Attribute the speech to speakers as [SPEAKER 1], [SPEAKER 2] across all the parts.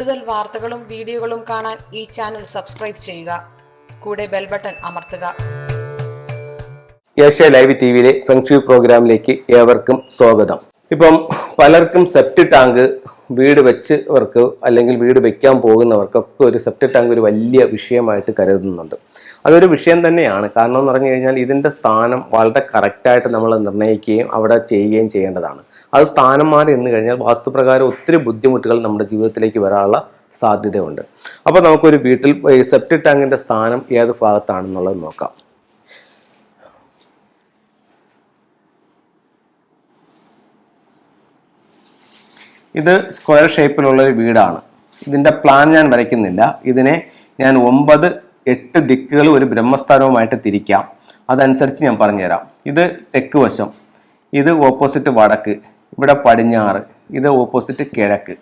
[SPEAKER 1] കൂടുതൽ വാർത്തകളും വീഡിയോകളും കാണാൻ ഈ ചാനൽ സബ്സ്ക്രൈബ് ചെയ്യുക. കൂടെ ബെൽ ബട്ടൺ അമർത്തുക.
[SPEAKER 2] ഏഷ്യ ലൈവ് ടി വിയിലെ ഫെങ്ഷു പ്രോഗ്രാമിലേക്ക് ഏവർക്കും സ്വാഗതം. ഇപ്പം പലർക്കും സെപ്റ്റ് ടാങ്ക് വീട് വെച്ചവർക്ക് അല്ലെങ്കിൽ വീട് വെക്കാൻ പോകുന്നവർക്കൊക്കെ ഒരു സെപ്റ്റ് ടാങ്ക് ഒരു വലിയ വിഷയമായിട്ട് കരുതുന്നുണ്ട്. അതൊരു വിഷയം തന്നെയാണ്. കാരണം എന്ന് പറഞ്ഞു കഴിഞ്ഞാൽ ഇതിന്റെ സ്ഥാനം വളരെ കറക്റ്റായിട്ട് നമ്മൾ നിർണയിക്കുകയും അവിടെ ചെയ്യുകയും ചെയ്യേണ്ടതാണ്. അത് സ്ഥാനം മാറി എന്ന് കഴിഞ്ഞാൽ വാസ്തുപ്രകാരം ഒത്തിരി ബുദ്ധിമുട്ടുകൾ നമ്മുടെ ജീവിതത്തിലേക്ക് വരാനുള്ള സാധ്യതയുണ്ട്. അപ്പോൾ നമുക്കൊരു വീട്ടിൽ ഈ സെപ്റ്റ് ടാങ്കിന്റെ സ്ഥാനം ഏത് ഭാഗത്താണെന്നുള്ളത് നോക്കാം. ഇത് സ്ക്വയർ ഷേപ്പിലുള്ള ഒരു വീടാണ്. ഇതിന്റെ പ്ലാൻ ഞാൻ വരയ്ക്കുന്നില്ല. ഇതിനെ ഞാൻ ഒമ്പത് എട്ട് ദിക്കുകൾ ഒരു ബ്രഹ്മസ്ഥാനവുമായിട്ട് തിരിക്കാം. അതനുസരിച്ച് ഞാൻ പറഞ്ഞുതരാം. ഇത് തെക്ക് വശം. ഇത് ഓപ്പോസിറ്റ് വടക്ക്. ഇവിടെ പടിഞ്ഞാറ് ഇത് ഓപ്പോസിറ്റ് കിഴക്ക്.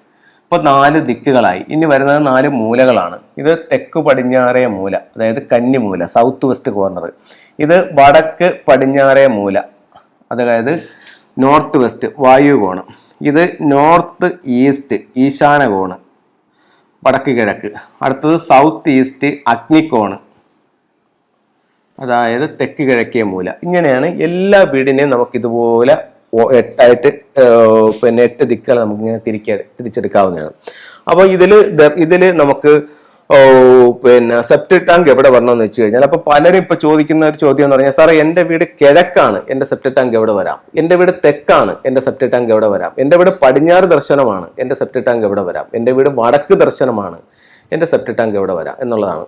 [SPEAKER 2] ഇപ്പോൾ നാല് ദിക്കുകളായി. ഇനി വരുന്നത് നാല് മൂലകളാണ്. ഇത് തെക്ക് പടിഞ്ഞാറേ മൂല അതായത് കന്നി മൂല സൗത്ത് വെസ്റ്റ് കോർണർ ഇത് വടക്ക് പടിഞ്ഞാറേ മൂല അതായത് നോർത്ത് വെസ്റ്റ് വായു കോണ്. ഇത് നോർത്ത് ഈസ്റ്റ് ഈശാന കോണ് വടക്ക് കിഴക്ക്. അടുത്തത് സൗത്ത് ഈസ്റ്റ് അഗ്നിക്കോണ് അതായത് തെക്ക് കിഴക്കേ മൂല. ഇങ്ങനെയാണ് എല്ലാ വീടിനെയും നമുക്ക് ഇതുപോലെ ഒ- എട്ടായിട്ട് പിന്നെ എട്ട് ദിക്കുകൾ നമുക്ക് ഇങ്ങനെ തിരിക്ക തിരിച്ചെടുക്കാവുന്നതാണ്. അപ്പോൾ ഇതിൽ ഇതിൽ നമുക്ക് പിന്നെ സെപ്റ്റ് ടാങ്ക് എവിടെ വരണം എന്ന് വെച്ച് കഴിഞ്ഞാൽ അപ്പോൾ പലരും ഇപ്പൊ ചോദിക്കുന്ന ഒരു ചോദ്യം എന്ന് പറഞ്ഞാൽ സാറേ എന്റെ വീട് കിഴക്കാണ് എന്റെ സെപ്റ്റ് ടാങ്ക് എവിടെ വരാം? എന്റെ വീട് തെക്കാണ് എന്റെ സെപ്റ്റ് ടാങ്ക് എവിടെ വരാം? എന്റെ വീട് പടിഞ്ഞാറ് ദർശനമാണ് എന്റെ സെപ്റ്റ് ടാങ്ക് എവിടെ വരാം? എന്റെ വീട് വടക്ക് ദർശനമാണ് എന്റെ സെപ്റ്റ് ടാങ്ക് എവിടെ വരാം? എന്നുള്ളതാണ്.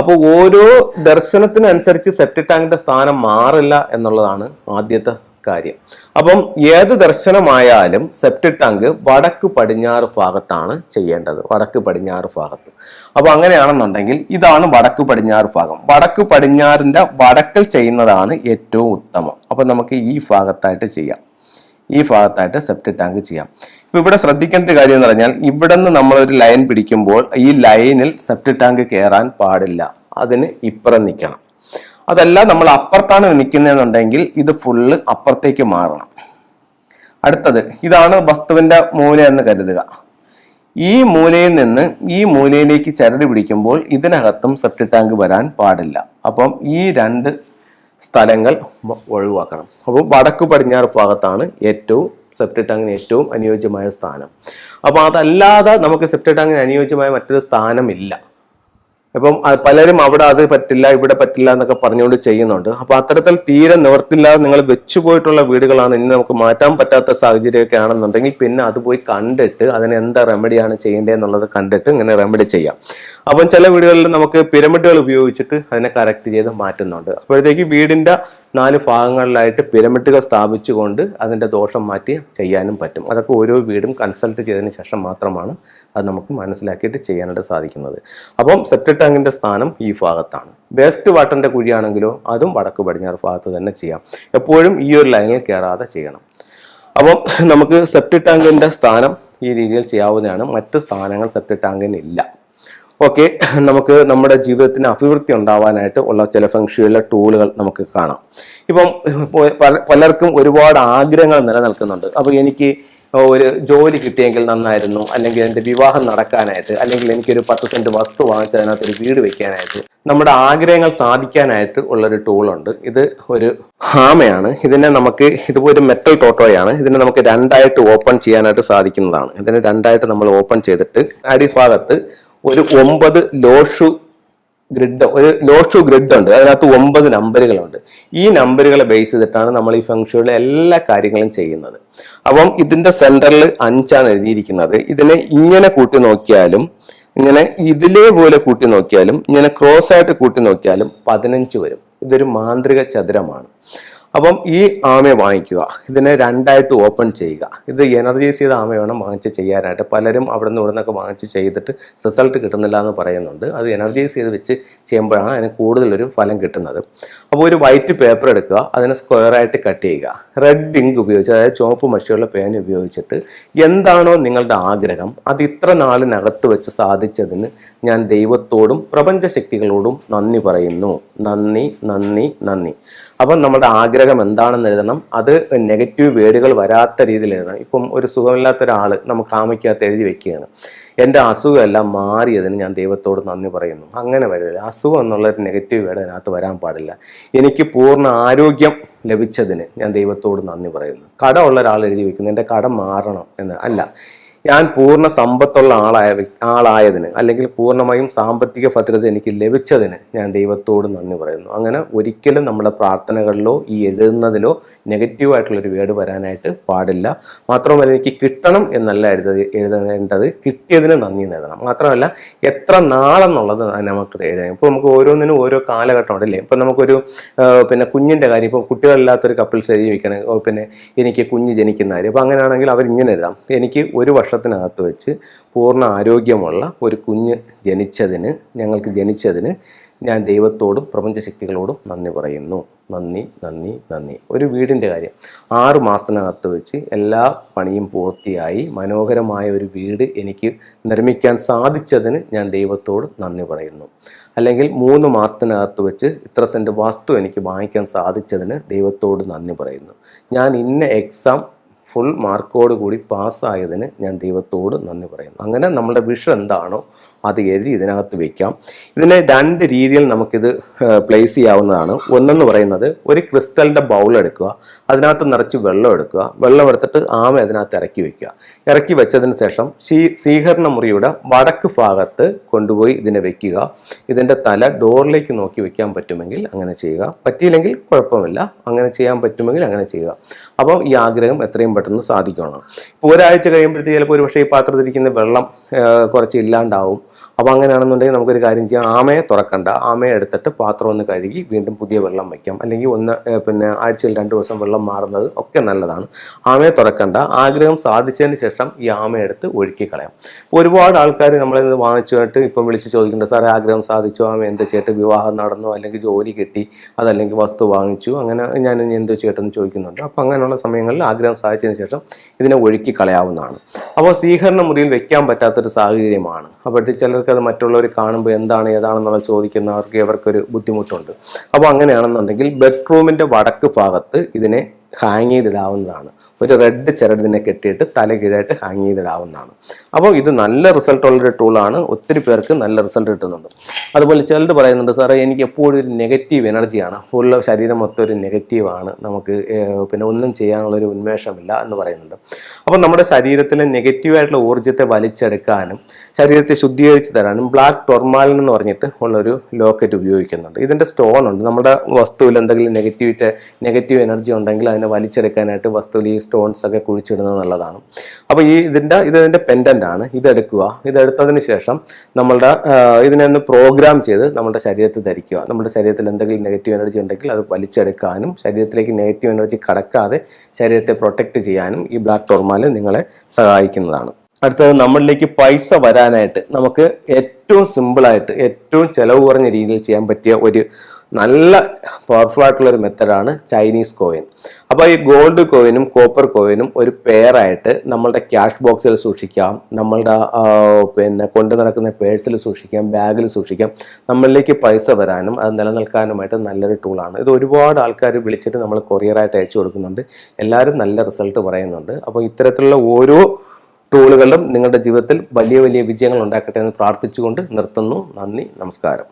[SPEAKER 2] അപ്പോൾ ഓരോ ദർശനത്തിനനുസരിച്ച് സെപ്റ്റ് ടാങ്കിന്റെ സ്ഥാനം മാറില്ല എന്നുള്ളതാണ് ആദ്യത്തെ കാര്യം. അപ്പം ഏത് ദർശനമായാലും സെപ്റ്റ് ടാങ്ക് വടക്ക് പടിഞ്ഞാറ് ഭാഗത്താണ് ചെയ്യേണ്ടത്. വടക്ക് പടിഞ്ഞാറ് ഭാഗത്ത്. അപ്പോൾ അങ്ങനെയാണെന്നുണ്ടെങ്കിൽ ഇതാണ് വടക്ക് പടിഞ്ഞാറ് ഭാഗം. വടക്ക് പടിഞ്ഞാറിന്റെ വടക്കൽ ചെയ്യുന്നതാണ് ഏറ്റവും ഉത്തമം. അപ്പം നമുക്ക് ഈ ഭാഗത്തായിട്ട് ചെയ്യാം. ഈ ഭാഗത്തായിട്ട് സെപ്റ്റ് ടാങ്ക് ചെയ്യാം. ഇപ്പൊ ഇവിടെ ശ്രദ്ധിക്കേണ്ട കാര്യം എന്ന് പറഞ്ഞാൽ ഇവിടെ നിന്ന് നമ്മളൊരു ലൈൻ പിടിക്കുമ്പോൾ ഈ ലൈനിൽ സെപ്റ്റ് ടാങ്ക് കയറാൻ പാടില്ല. അതിന് ഇപ്പുറം നിൽക്കണം. അതല്ല നമ്മൾ അപ്പുറത്താണ് നിൽക്കുന്നതെന്നുണ്ടെങ്കിൽ ഇത് ഫുള്ള് അപ്പുറത്തേക്ക് മാറണം. അടുത്തത് ഇതാണ് വസ്തുവിന്റെ മൂല എന്ന് കരുതുക. ഈ മൂലയിൽ നിന്ന് ഈ മൂലയിലേക്ക് ചരട് പിടിക്കുമ്പോൾ ഇതിനകത്തും സെപ്റ്റിക് ടാങ്ക് വരാൻ പാടില്ല. അപ്പം ഈ രണ്ട് സ്ഥലങ്ങൾ ഒഴിവാക്കണം. അപ്പോൾ വടക്ക് പടിഞ്ഞാറ് ഭാഗത്താണ് ഏറ്റവും സെപ്റ്റിക് ടാങ്കിന് ഏറ്റവും അനുയോജ്യമായ സ്ഥാനം. അപ്പോൾ അതല്ലാതെ നമുക്ക് സെപ്റ്റിക് ടാങ്കിന് അനുയോജ്യമായ മറ്റൊരു സ്ഥാനമില്ല. അപ്പം പലരും അവിടെ അത് പറ്റില്ല ഇവിടെ പറ്റില്ല എന്നൊക്കെ പറഞ്ഞുകൊണ്ട് ചെയ്യുന്നുണ്ട്. അപ്പൊ അത്തരത്തിൽ തീരെ നിവർത്തില്ലാതെ നിങ്ങൾ വെച്ചു പോയിട്ടുള്ള വീടുകളാണ് ഇനി നമുക്ക് മാറ്റാൻ പറ്റാത്ത സാഹചര്യമൊക്കെ ആണെന്നുണ്ടെങ്കിൽ പിന്നെ അത് പോയി കണ്ടിട്ട് അതിന് എന്താ റെമഡിയാണ് ചെയ്യേണ്ടത് എന്നുള്ളത് കണ്ടിട്ട് ഇങ്ങനെ റെമഡി ചെയ്യാം. അപ്പം ചില വീടുകളിൽ നമുക്ക് പിരമിഡുകൾ ഉപയോഗിച്ചിട്ട് അതിനെ കറക്റ്റ് ചെയ്ത് മാറ്റുന്നുണ്ട്. അപ്പോഴത്തേക്ക് വീടിന്റെ നാല് ഭാഗങ്ങളിലായിട്ട് പിരമിഡുകൾ സ്ഥാപിച്ചുകൊണ്ട് അതിന്റെ ദോഷം മാറ്റി ചെയ്യാനും പറ്റും. അതൊക്കെ ഓരോ വീടും കൺസൾട്ട് ചെയ്തതിന് ശേഷം മാത്രമാണ് അത് നമുക്ക് മനസ്സിലാക്കിയിട്ട് ചെയ്യാനായിട്ട് സാധിക്കുന്നത്. അപ്പം സെപ്റ്റ് ടാങ്കിന്റെ സ്ഥാനം ഈ ഭാഗത്താണ്. വേസ്റ്റ് വാട്ടറിന്റെ കുഴിയാണെങ്കിലോ അതും വടക്ക് പടിഞ്ഞാറ് ഭാഗത്ത് തന്നെ ചെയ്യാം. എപ്പോഴും ഈ ഒരു ലൈനിൽ കയറാതെ ചെയ്യണം. അപ്പം നമുക്ക് സെപ്റ്റി ടാങ്കിന്റെ സ്ഥാനം ഈ രീതിയിൽ ചെയ്യാവുന്നതാണ്. മറ്റ് സ്ഥാനങ്ങൾ സെപ്റ്റി ടാങ്കിന് ഇല്ല. ഓക്കെ നമുക്ക് നമ്മുടെ ജീവിതത്തിന് അഭിവൃദ്ധി ഉണ്ടാവാനായിട്ട് ഉള്ള ചില ഫംഗ്ഷനുകളിലെ ടൂളുകൾ നമുക്ക് കാണാം. ഇപ്പം പലർക്കും ഒരുപാട് ആഗ്രഹങ്ങൾ നിലനിൽക്കുന്നുണ്ട്. അപ്പോൾ എനിക്ക് ഒരു ജോലി കിട്ടിയെങ്കിൽ നന്നായിരുന്നു. അല്ലെങ്കിൽ എന്റെ വിവാഹം നടക്കാനായിട്ട് അല്ലെങ്കിൽ എനിക്കൊരു പത്ത് സെന്റ് വസ്തു വാങ്ങിച്ച് അതിനകത്ത് ഒരു വീട് വെക്കാനായിട്ട്. നമ്മുടെ ആഗ്രഹങ്ങൾ സാധിക്കാനായിട്ട് ഉള്ളൊരു ടൂളുണ്ട് ഇത് ഒരു ഹാമയാണ്. ഇതിനെ നമുക്ക് ഇതുപോലെ ഒരു മെറ്റൽ ടോട്ടോയാണ് ഇതിനെ നമുക്ക് രണ്ടായിട്ട് ഓപ്പൺ ചെയ്യാനായിട്ട് സാധിക്കുന്നതാണ്. ഇതിനെ രണ്ടായിട്ട് നമ്മൾ ഓപ്പൺ ചെയ്തിട്ട് അടിഭാഗത്ത് ഒരു ഒമ്പത് ലോഷു ഗ്രിഡ് ഒരു ലോഷു ഗ്രിഡ് ഉണ്ട്. അതിനകത്ത് ഒമ്പത് നമ്പറുകളുണ്ട് ഈ നമ്പറുകളെ ബേസ് ചെയ്തിട്ടാണ് നമ്മൾ ഈ ഫംഗ്ഷനിലെ എല്ലാ കാര്യങ്ങളും ചെയ്യുന്നത്. അപ്പം ഇതിന്റെ സെന്ററിൽ അഞ്ചാണ് എഴുതിയിരിക്കുന്നത്. ഇതിനെ ഇങ്ങനെ കൂട്ടി നോക്കിയാലും ഇങ്ങനെ ഇതിലേപോലെ കൂട്ടി നോക്കിയാലും ഇങ്ങനെ ക്രോസ് ആയിട്ട് കൂട്ടി നോക്കിയാലും പതിനഞ്ച് വരും. ഇതൊരു മാന്ത്രിക ചതുരമാണ്. അപ്പം ഈ ആമയെ വാങ്ങിക്കുക. ഇതിനെ രണ്ടായിട്ട് ഓപ്പൺ ചെയ്യുക. ഇത് എനർജൈസ് ചെയ്ത ആമ വേണം വാങ്ങിച്ച് ചെയ്യാനായിട്ട്. പലരും അവിടെ നിന്ന് ഇവിടെ നിന്നൊക്കെ വാങ്ങിച്ച് ചെയ്തിട്ട് റിസൾട്ട് കിട്ടുന്നില്ല എന്ന് പറയുന്നുണ്ട്. അത് എനർജൈസ് ചെയ്ത് വെച്ച് ചെയ്യുമ്പോഴാണ് അതിന് കൂടുതലൊരു ഫലം കിട്ടുന്നത്. അപ്പോൾ ഒരു വൈറ്റ് പേപ്പർ എടുക്കുക അതിനെ സ്ക്വയർ ആയിട്ട് കട്ട് ചെയ്യുക. റെഡ് ഇങ്ക് ഉപയോഗിച്ച് അതായത് ചുവപ്പ് മഷിയുള്ള പേന ഉപയോഗിച്ചിട്ട് എന്താണോ നിങ്ങളുടെ ആഗ്രഹം അത് ഇത്ര നാളിനകത്ത് വെച്ച് സാധിച്ചതിന് ഞാൻ ദൈവത്തോടും പ്രപഞ്ചശക്തികളോടും നന്ദി പറയുന്നു. നന്ദി നന്ദി നന്ദി. അപ്പം നമ്മുടെ ആഗ്രഹം എന്താണെന്ന് എഴുതണം. അത് നെഗറ്റീവ് വേർഡുകൾ വരാത്ത രീതിയിൽ എഴുതണം. ഇപ്പം ഒരു സുഖമില്ലാത്ത ഒരാൾ നമുക്ക് ആമയ്ക്കകത്ത് എഴുതി വെക്കുകയാണ്. എന്റെ അസുഖമെല്ലാം മാറിയതിന് ഞാൻ ദൈവത്തോട് നന്ദി പറയുന്നു. അങ്ങനെ വരരുത്. അസുഖം എന്നുള്ള ഒരു നെഗറ്റീവ് വേർഡ് അതിനകത്ത് വരാൻ പാടില്ല. എനിക്ക് പൂർണ ആരോഗ്യം ലഭിച്ചതിന് ഞാൻ ദൈവത്തോട് നന്ദി പറയുന്നു. കടമുള്ള ഒരാൾ എഴുതി വയ്ക്കുന്നു എന്റെ കടം മാറണം എന്ന്. അല്ല ഞാൻ പൂർണ സമ്പത്തുള്ള ആളായ ആളായതിന് അല്ലെങ്കിൽ പൂർണമായും സാമ്പത്തിക ഭദ്രത എനിക്ക് ലഭിച്ചതിന് ഞാൻ ദൈവത്തോട് നന്ദി പറയുന്നു. അങ്ങനെ ഒരിക്കലും നമ്മുടെ പ്രാർത്ഥനകളിലോ ഈ എഴുതുന്നതിലോ നെഗറ്റീവായിട്ടുള്ളൊരു വേർഡ് വരാനായിട്ട് പാടില്ല. മാത്രമല്ല എനിക്ക് കിട്ടണം എന്നല്ല എഴുത എഴുതേണ്ടത് കിട്ടിയതിന് നന്ദി നേടണം. മാത്രമല്ല എത്ര നാളെന്നുള്ളത് നമുക്ക് എഴുതാം. ഇപ്പോൾ നമുക്ക് ഓരോന്നിനും ഓരോ കാലഘട്ടം ഉണ്ടല്ലേ ഇപ്പം നമുക്കൊരു പിന്നെ കുഞ്ഞിന്റെ കാര്യം ഇപ്പോൾ കുട്ടികളില്ലാത്തൊരു കപ്പിൾസ് എഴുതി വയ്ക്കണേ പിന്നെ എനിക്ക് കുഞ്ഞ് ജനിക്കുന്ന കാര്യം. അപ്പോൾ അങ്ങനെയാണെങ്കിൽ അവർ ഇങ്ങനെ എഴുതാം. എനിക്ക് ഒരു വർഷത്തിനകത്ത് വെച്ച് പൂർണ ആരോഗ്യമുള്ള ഒരു കുഞ്ഞ് ജനിച്ചതിന് ഞങ്ങൾക്ക് ജനിച്ചതിന് ഞാൻ ദൈവത്തോടും പ്രപഞ്ചശക്തികളോടും നന്ദി പറയുന്നു. നന്ദി നന്ദി നന്ദി. ഒരു വീടിന്റെ കാര്യം. ആറു മാസത്തിനകത്ത് വെച്ച് എല്ലാ പണിയും പൂർത്തിയായി മനോഹരമായ ഒരു വീട് എനിക്ക് നിർമ്മിക്കാൻ സാധിച്ചതിന് ഞാൻ ദൈവത്തോട് നന്ദി പറയുന്നു. അല്ലെങ്കിൽ മൂന്ന് മാസത്തിനകത്ത് വെച്ച് ഇത്ര സെന്റ് വസ്തു എനിക്ക് വാങ്ങിക്കാൻ സാധിച്ചതിന് ദൈവത്തോട് നന്ദി പറയുന്നു. ഞാൻ ഇന്ന എക്സാം ഫുൾ മാർക്കോട് കൂടി പാസ്സായതിന് ഞാൻ ദൈവത്തോട് നന്ദി പറയുന്നു. അങ്ങനെ നമ്മുടെ വിഷ എന്താണോ അത് എഴുതി ഇതിനകത്ത് വയ്ക്കാം ഇതിനെ രണ്ട് രീതിയിൽ നമുക്കിത് പ്ലേസ് ചെയ്യാവുന്നതാണ്. ഒന്നെന്ന് പറയുന്നത് ഒരു ക്രിസ്റ്റലിന്റെ ബൗൾ എടുക്കുക അതിനകത്ത് നിറച്ച് വെള്ളം എടുക്കുക വെള്ളം എടുത്തിട്ട് ആമ അതിനകത്ത് ഇറക്കി വയ്ക്കുക ഇറക്കി വെച്ചതിന് ശേഷം ശീ മുറിയുടെ വടക്ക് ഭാഗത്ത് കൊണ്ടുപോയി ഇതിനെ വെക്കുക. ഇതിന്റെ തല ഡോറിലേക്ക് നോക്കി വെക്കാൻ പറ്റുമെങ്കിൽ അങ്ങനെ ചെയ്യുക. പറ്റിയില്ലെങ്കിൽ കുഴപ്പമില്ല. അങ്ങനെ ചെയ്യാൻ പറ്റുമെങ്കിൽ അങ്ങനെ ചെയ്യുക. അപ്പം ഈ ആഗ്രഹം എത്രയും പെട്ടെന്ന് സാധിക്കണം ഇപ്പോൾ ഒരാഴ്ച കഴിയുമ്പോഴത്തേക്ക് ചിലപ്പോൾ ഒരു പക്ഷേ ഈ പാത്രത്തിരിക്കുന്ന വെള്ളം കുറച്ച് ഇല്ലാണ്ടാവും. അപ്പോൾ അങ്ങനെയാണെന്നുണ്ടെങ്കിൽ നമുക്കൊരു കാര്യം ചെയ്യാം. ആമയെ തുറക്കണ്ട. ആമയെ എടുത്തിട്ട് പാത്രം ഒന്ന് കഴുകി വീണ്ടും പുതിയ വെള്ളം വയ്ക്കാം. അല്ലെങ്കിൽ ഒന്ന് പിന്നെ ആഴ്ചയിൽ രണ്ട് ദിവസം വെള്ളം മാറുന്നത് ഒക്കെ നല്ലതാണ്. ആമയെ തുറക്കണ്ട. ആഗ്രഹം സാധിച്ചതിന് ശേഷം ഈ ആമയെടുത്ത് ഒഴുക്കി കളയാം. ഒരുപാട് ആൾക്കാർ നമ്മളിത് വാങ്ങിച്ചുമായിട്ട് ഇപ്പം വിളിച്ച് ചോദിക്കേണ്ട സാറേ ആഗ്രഹം സാധിച്ചു. ആമ എന്ത് ചെയ്തിട്ട് വിവാഹം നടന്നു. അല്ലെങ്കിൽ ജോലി കിട്ടി. അതല്ലെങ്കിൽ വസ്തു വാങ്ങിച്ചു. അങ്ങനെ ഞാൻ എന്ത് ചെയ്യട്ടെന്ന് ചോദിക്കുന്നുണ്ട്. അപ്പോൾ അങ്ങനെയുള്ള സമയങ്ങളിൽ ആഗ്രഹം സാധിച്ചതിന് ശേഷം ഇതിനെ ഒഴുക്കി കളയാവുന്നതാണ്. അപ്പോൾ സ്വീകരണ മുറിയിൽ വെക്കാൻ പറ്റാത്തൊരു സാഹചര്യമാണ്. അപ്പോഴത്തേക്ക് ചിലർക്ക് അത് മറ്റുള്ളവർ കാണുമ്പോൾ എന്താണ് ഏതാണെന്നുള്ളത് ചോദിക്കുന്നവർക്ക് ഇവർക്കൊരു ബുദ്ധിമുട്ടുണ്ട്. അപ്പോൾ അങ്ങനെയാണെന്നുണ്ടെങ്കിൽ ബെഡ്റൂമിന്റെ വടക്ക് ഭാഗത്ത് ഇതിനെ ഹാങ് ചെയ്തിടാവുന്നതാണ്. ഒരു റെഡ് ചിരടിനെ കെട്ടിയിട്ട് തല കീഴായിട്ട് ഹാങ് ചെയ്തിടാവുന്നതാണ്. അപ്പോൾ ഇത് നല്ല റിസൾട്ട് ഉള്ളൊരു ടൂളാണ് ഒത്തിരി പേർക്ക് നല്ല റിസൾട്ട് കിട്ടുന്നുണ്ട്. അതുപോലെ ചിലർ പറയുന്നുണ്ട് സാറേ എനിക്ക് എപ്പോഴും ഒരു നെഗറ്റീവ് എനർജിയാണ് ഫുൾ ശരീരം മൊത്തം ഒരു നെഗറ്റീവാണ് നമുക്ക് പിന്നെ ഒന്നും ചെയ്യാനുള്ളൊരു ഉന്മേഷമില്ല എന്ന് പറയുന്നുണ്ട്. അപ്പോൾ നമ്മുടെ ശരീരത്തിലെ നെഗറ്റീവായിട്ടുള്ള ഊർജത്തെ വലിച്ചെടുക്കാനും ശരീരത്തെ ശുദ്ധീകരിച്ച് തരാനും ബ്ലാക്ക് ടൊർമാലിൻ എന്ന് പറഞ്ഞിട്ട് ഉള്ളൊരു ലോക്കറ്റ് ഉപയോഗിക്കുന്നുണ്ട്. ഇതിന്റെ സ്റ്റോൺ ഉണ്ട്. നമ്മുടെ വസ്തുവിൽ എന്തെങ്കിലും നെഗറ്റീവിറ്റി നെഗറ്റീവ് എനർജി ഉണ്ടെങ്കിൽ അതിനെ വലിച്ചെടുക്കാനായിട്ട് വസ്തുവിൽ ഈ സ്റ്റോൺസ് ഒക്കെ കുഴിച്ചിടുന്നത് നല്ലതാണ്. അപ്പോൾ ഈ ഇതിന്റെ ഇത് ഇതിന്റെ പെൻഡന്റ് ആണ്. ഇതെടുക്കുക ഇതെടുത്തതിന് ശേഷം നമ്മളുടെ ഇതിനെ ഒന്ന് പ്രോഗ്രാം ചെയ്ത് നമ്മുടെ ശരീരത്തിൽ ധരിക്കുക. നമ്മുടെ ശരീരത്തിൽ എന്തെങ്കിലും നെഗറ്റീവ് എനർജി ഉണ്ടെങ്കിൽ അത് വലിച്ചെടുക്കാനും ശരീരത്തിലേക്ക് നെഗറ്റീവ് എനർജി കടക്കാതെ ശരീരത്തെ പ്രൊട്ടക്റ്റ് ചെയ്യാനും ഈ ബ്ലാക്ക് ടോർമാൽ നിങ്ങളെ സഹായിക്കുന്നതാണ്. അടുത്തത് നമ്മളിലേക്ക് പൈസ വരാനായിട്ട് നമുക്ക് ഏറ്റവും സിമ്പിളായിട്ട് ഏറ്റവും ചിലവ് കുറഞ്ഞ രീതിയിൽ ചെയ്യാൻ പറ്റിയ ഒരു നല്ല പവർഫുൾ ആയിട്ടുള്ള ഒരു മെത്തഡാണ് ചൈനീസ് കോയിൻ അപ്പോൾ ഈ ഗോൾഡ് കോയിനും കോപ്പർ കോയിനും ഒരു പെയറായിട്ട് നമ്മളുടെ ക്യാഷ് ബോക്സിൽ സൂക്ഷിക്കാം നമ്മളുടെ പിന്നെ കൊണ്ടു നടക്കുന്ന പേഴ്സിൽ സൂക്ഷിക്കാം ബാഗിൽ സൂക്ഷിക്കാം നമ്മളിലേക്ക് പൈസ വരാനും അത് നിലനിൽക്കാനുമായിട്ട് നല്ലൊരു ടൂളാണ് ഇത് ഒരുപാട് ആൾക്കാർ വിളിച്ചിട്ട് നമ്മൾ കൊറിയറായിട്ട് അയച്ചു കൊടുക്കുന്നുണ്ട്. എല്ലാവരും നല്ല റിസൾട്ട് പറയുന്നുണ്ട്. അപ്പോൾ ഇത്തരത്തിലുള്ള ഓരോ ടൂളുകളും നിങ്ങളുടെ ജീവിതത്തിൽ വലിയ വലിയ വിജയങ്ങൾ ഉണ്ടാക്കട്ടെ എന്ന് പ്രാർത്ഥിച്ചുകൊണ്ട് നിർത്തുന്നു. നന്ദി നമസ്കാരം.